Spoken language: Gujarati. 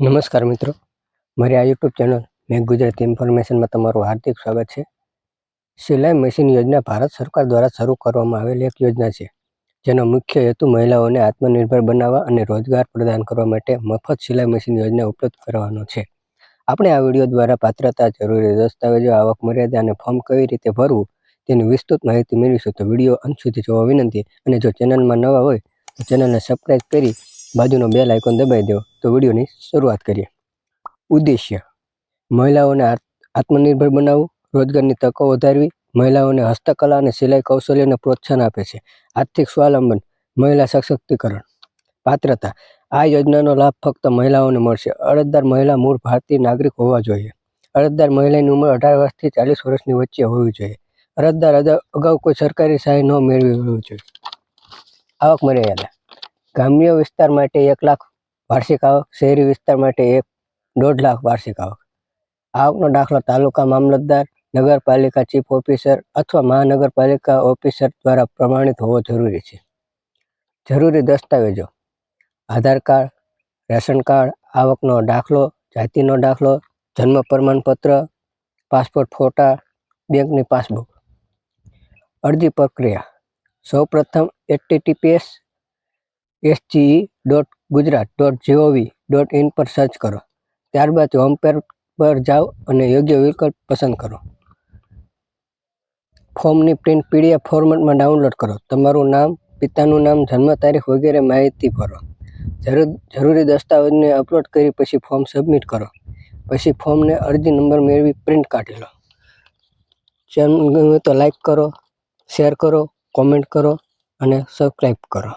નમસ્કાર મિત્રો. મારી આ યુટ્યુબ ચેનલ મેં ગુજરાતી ઇન્ફોર્મેશનમાં તમારું હાર્દિક સ્વાગત છે. સિલાઈ મશીન યોજના ભારત સરકાર દ્વારા શરૂ કરવામાં આવેલી એક યોજના છે, જેનો મુખ્ય હેતુ મહિલાઓને આત્મનિર્ભર બનાવવા અને રોજગાર પ્રદાન કરવા માટે મફત સિલાઈ મશીન યોજના ઉપલબ્ધ કરવાનો છે. આપણે આ વીડિયો દ્વારા પાત્રતા, જરૂરી દસ્તાવેજો, આવક મર્યાદા અને ફોર્મ કઈ રીતે ભરવું તેની વિસ્તૃત માહિતી મેળવીશું. તો વીડિયો અંત સુધી જોવા વિનંતી અને જો ચેનલમાં નવા હોય તો ચેનલને સબસ્ક્રાઈબ કરી બાજુનો બેલ આઇકોન દબાવી દો તો વિડીયોની શરૂઆત કરીએ. ઉદ્દેશ્ય. મહિલાઓને આત્મનિર્ભર બનાવવું, રોજગારની તકો વધારવી, મહિલાઓને હસ્તકલા અને સિલાઈ કૌશલ્યને પ્રોત્સાહન આપે છે. આર્થિક સ્વાવલંબન, મહિલા સશક્તિકરણ. પાત્રતા. આ યોજનાનો લાભ ફક્ત મહિલાઓને મળશે. અરજદાર મહિલા મૂળ ભારતીય નાગરિક હોવા જોઈએ. અરજદાર મહિલાની ઉંમર અઢાર વર્ષથી ચાલીસ વર્ષની વચ્ચે હોવી જોઈએ. અરજદાર અગાઉ કોઈ સરકારી સહાય ન મેળવી હોવી જોઈએ. આવક મર્યાદા. ગ્રામ્ય વિસ્તાર માટે એક લાખ વાર્ષિક આવક, શહેરી વિસ્તાર માટે એક દોઢ લાખ વાર્ષિક આવક. આવકનો દાખલો તાલુકા મામલતદાર, નગરપાલિકા ચીફ ઓફિસર અથવા મહાનગરપાલિકા ઓફિસર દ્વારા પ્રમાણિત હોવો જરૂરી છે. જરૂરી દસ્તાવેજો. આધાર કાર્ડ, રેશન કાર્ડ, આવકનો દાખલો, જાતિનો દાખલો, જન્મ પ્રમાણપત્ર, પાસપોર્ટ ફોટા, બેંકની પાસબુક. અરજી પ્રક્રિયા. સૌપ્રથમ HTTPS SGE dot Gujarat dot GOV dot in પર સર્ચ કરો. ત્યારબાદ હોમ પેર, પર જાઓ અને યોગ્ય વિકલ્પ પસંદ કરો. ફોર્મની પ્રિન્ટ પીડીએફ ફોર્મેટમાં ડાઉનલોડ કરો. તમારું નામ, પિતાનું નામ, જન્મ તારીખ વગેરે માહિતી ભરો. જરૂર, જરૂરી દસ્તાવેજને અપલોડ કરી પછી ફોર્મ સબમિટ કરો. પછી ફોર્મને અરજી નંબર મેળવી પ્રિન્ટ કાઢી લો. ચેનલ ગમે તો લાઈક કરો શેર કરો કોમેન્ટ કરો અને સબસ્ક્રાઈબ કરો.